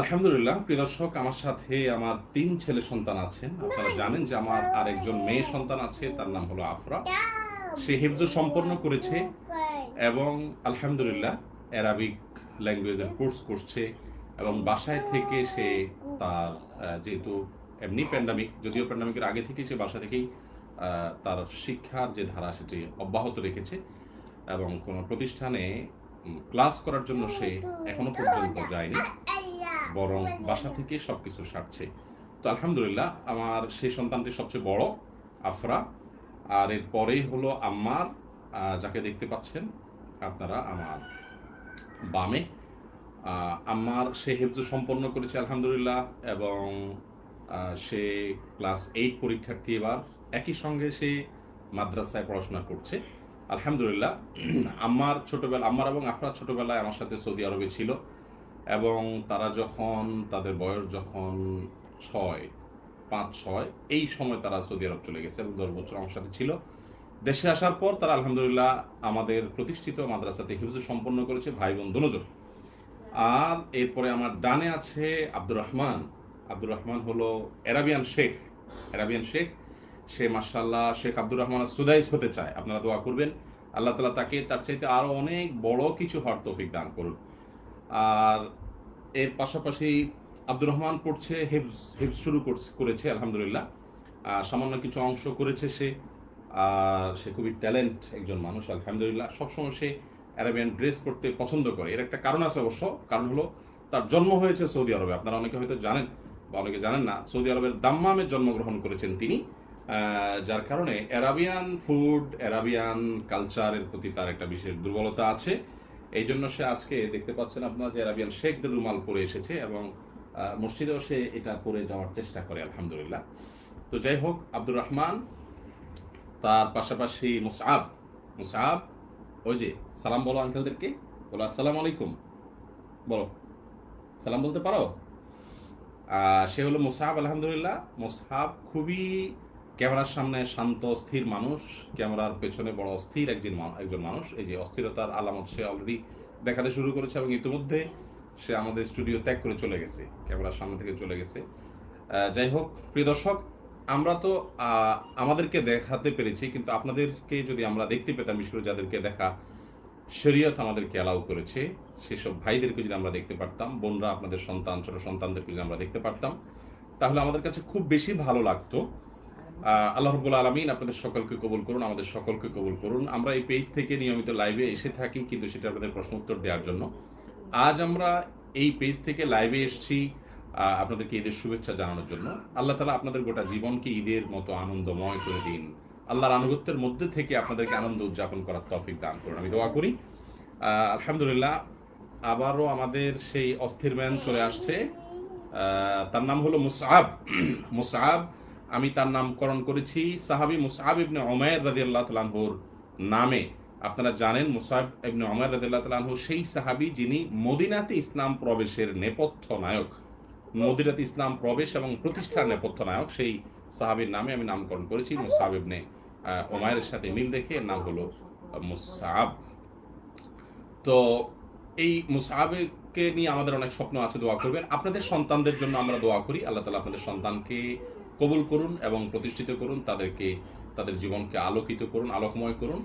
আলহামদুলিল্লাহ প্রিয় দর্শক আমার সাথে আমার তিন ছেলে সন্তান আছেন। আপনারা জানেন যে আমার আরেকজন মেয়ে সন্তান আছে তার নাম হলো আফরা। সে হিফজ সম্পন্ন করেছে এবং আলহামদুলিল্লাহ অ্যারাবিক ল্যাঙ্গুয়েজের কোর্স করছে এবং বাসায় থেকে সে তার যেহেতু এমনি প্যান্ডামিক যদিও প্যান্ডামিকের আগে থেকে সে বাসা থেকেই তার শিক্ষার যে ধারা সেটি অব্যাহত রেখেছে এবং কোনো প্রতিষ্ঠানে ক্লাস করার জন্য সে এখনও পর্যন্ত যায়নি। বরং বাসা থেকে সবকিছু সারছে। তো আলহামদুলিল্লাহ আমার সেই সন্তানটি সবচেয়ে বড় আফরা। আর এর পরেই হলো আম্মার যাকে দেখতে পাচ্ছেন আপনারা আমার বামে। আহ, আম্মার সে হেফজ সম্পন্ন করেছে আলহামদুলিল্লাহ এবং সে ক্লাস এইট পরীক্ষার্থী এবার। একই সঙ্গে সে মাদ্রাসায় পড়াশোনা করছে। আলহামদুলিল্লাহ আম্মার ছোটবেলা আম্মার এবং আফরার ছোটবেলায় আমার সাথে সৌদি আরবে ছিল। এবং তারা যখন, তাদের বয়স যখন ছয়, পাঁচ, ছয়, এই সময় তারা সৌদি আরব চলে গেছে এবং দশ বছর আমার সাথে ছিল। দেশে আসার পর তারা আলহামদুলিল্লাহ আমাদের প্রতিষ্ঠিত মাদ্রাসাতে হিফজ সম্পন্ন করেছে ভাই বোন দুজন। আর এরপরে আমার ডানে আছে আব্দুর রহমান। আব্দুর রহমান হলো এরাবিয়ান শেখ। এরাবিয়ান শেখ, সে মার্শাল্লাহ শেখ আব্দুর রহমান সুদাইস হতে চায়। আপনারা দোয়া করবেন। আল্লাহ তালা তাকে তার চাইতে আরও অনেক বড় কিছু হওয়ার তৌফিক দান করুন। আর এর পাশাপাশি আব্দুর রহমান পড়ছে হেফজ হেফজ শুরু করছে- আলহামদুলিল্লাহ। সামান্য কিছু অংশ করেছে সে। আর সে খুবই ট্যালেন্ট একজন মানুষ, আলহামদুলিল্লাহ। সবসময় সে অ্যারাবিয়ান ড্রেস পরতে পছন্দ করে। এর একটা কারণ আছে অবশ্য। কারণ হলো, তার জন্ম হয়েছে সৌদি আরবে। আপনারা অনেকে হয়তো জানেন বা অনেকে জানেন না, সৌদি আরবের দাম্মামে জন্মগ্রহণ করেছেন তিনি। যার কারণে অ্যারাবিয়ান ফুড, অ্যারাবিয়ান কালচারের প্রতি তার একটা বিশেষ দুর্বলতা আছে। এই জন্য সে আজকে দেখতে পাচ্ছেন আপনার যে অ্যারাবিয়ান শেখদের রুমাল পরে এসেছে এবং মসজিদেও সে এটা পরে যাওয়ার চেষ্টা করে, আলহামদুলিল্লাহ। তো যাই হোক, আব্দুর রহমান, তার পাশাপাশি মুসআব মুসআব ওই যে, সালাম বলো আঙ্কেলদেরকে। বলো, আসসালামু আলাইকুম। বলো, সালাম বলতে পারো? সে হলো মুসাহাব আলহামদুলিল্লাহ। মুসাহাব খুবই ক্যামেরার সামনে শান্ত স্থির মানুষ, ক্যামেরার পেছনে বড় অস্থির একজন একজন মানুষ। এই যে অস্থিরতার আলামত সে অলরেডি দেখাতে শুরু করেছে এবং ইতিমধ্যে সে আমাদের স্টুডিও ত্যাগ করে চলে গেছে, ক্যামেরার সামনে থেকে চলে গেছে। যাই হোক, প্রিয় দর্শক, আমরা তো আমাদেরকে দেখাতে পেরেছি, কিন্তু আপনাদেরকে যদি আমরা দেখতে পেতাম করে যাদেরকে দেখা, শরীয়ত আমাদেরকে অ্যালাউ করেছে, সেসব ভাইদেরকে যদি আমরা দেখতে পারতাম, বোনরা, আপনাদের সন্তান, ছোট সন্তানদেরকে যদি আমরা দেখতে পারতাম, তাহলে আমাদের কাছে খুব বেশি ভালো লাগতো। আল্লাহ রব্বুল আলমিন আপনাদের সকলকে কবুল করুন, আমাদের সকলকে কবুল করুন। আমরা এই পেজ থেকে নিয়মিত লাইভে এসে থাকি, কিন্তু সেটা আপনাদের প্রশ্ন উত্তর দেওয়ার জন্য। আজ আমরা এই পেজ থেকে লাইভে এসেছি আপনাদেরকে ঈদের শুভেচ্ছা জানানোর জন্য। আল্লাহ তালা আপনাদের গোটা জীবনকে ঈদের মতো আনন্দময় করে দিন। আল্লাহর আনুগত্যের মধ্যে থেকে আপনাদেরকে আনন্দ উদযাপন করার তফিক দান করুন। আমি দোয়া করি। আলহামদুলিল্লাহ, আবারও আমাদের সেই অস্থির ম্যান চলে আসছে। তার নাম হলো মুসআব মুসআব আমি তার নামকরণ করেছি সাহাবি মুসআব ইবনে ওমায়ের রাদিয়াল্লাহু তাআলাহুর নামে। আপনারা জানেন মুসাব ইবনে ওমর রাদিয়াল্লাহু তাআলাহু সেই সাহাবী যিনি মদিনাতে ইসলাম প্রবেশের নেপথ্য নায়ক। মদিনাতে ইসলাম প্রবেশ এবং প্রতিষ্ঠার নেপথ্য নায়ক সেই সাহাবীর নামে আমি নামকরণ করেছি। মুসাব ইবনে ওমায়ের সাথে মিল রেখে এর নাম হলো মুসাব। তো এই মুসাহাবকে নিয়ে আমাদের অনেক স্বপ্ন আছে, দোয়া করবেন। আপনাদের সন্তানদের জন্য আমরা দোয়া করি। আল্লাহ তালা আপনাদের সন্তানকে কবুল করুন এবং প্রতিষ্ঠিত করুন তাদেরকে তাদের জীবনকে আলোকিত করুন আলোকময় করুন।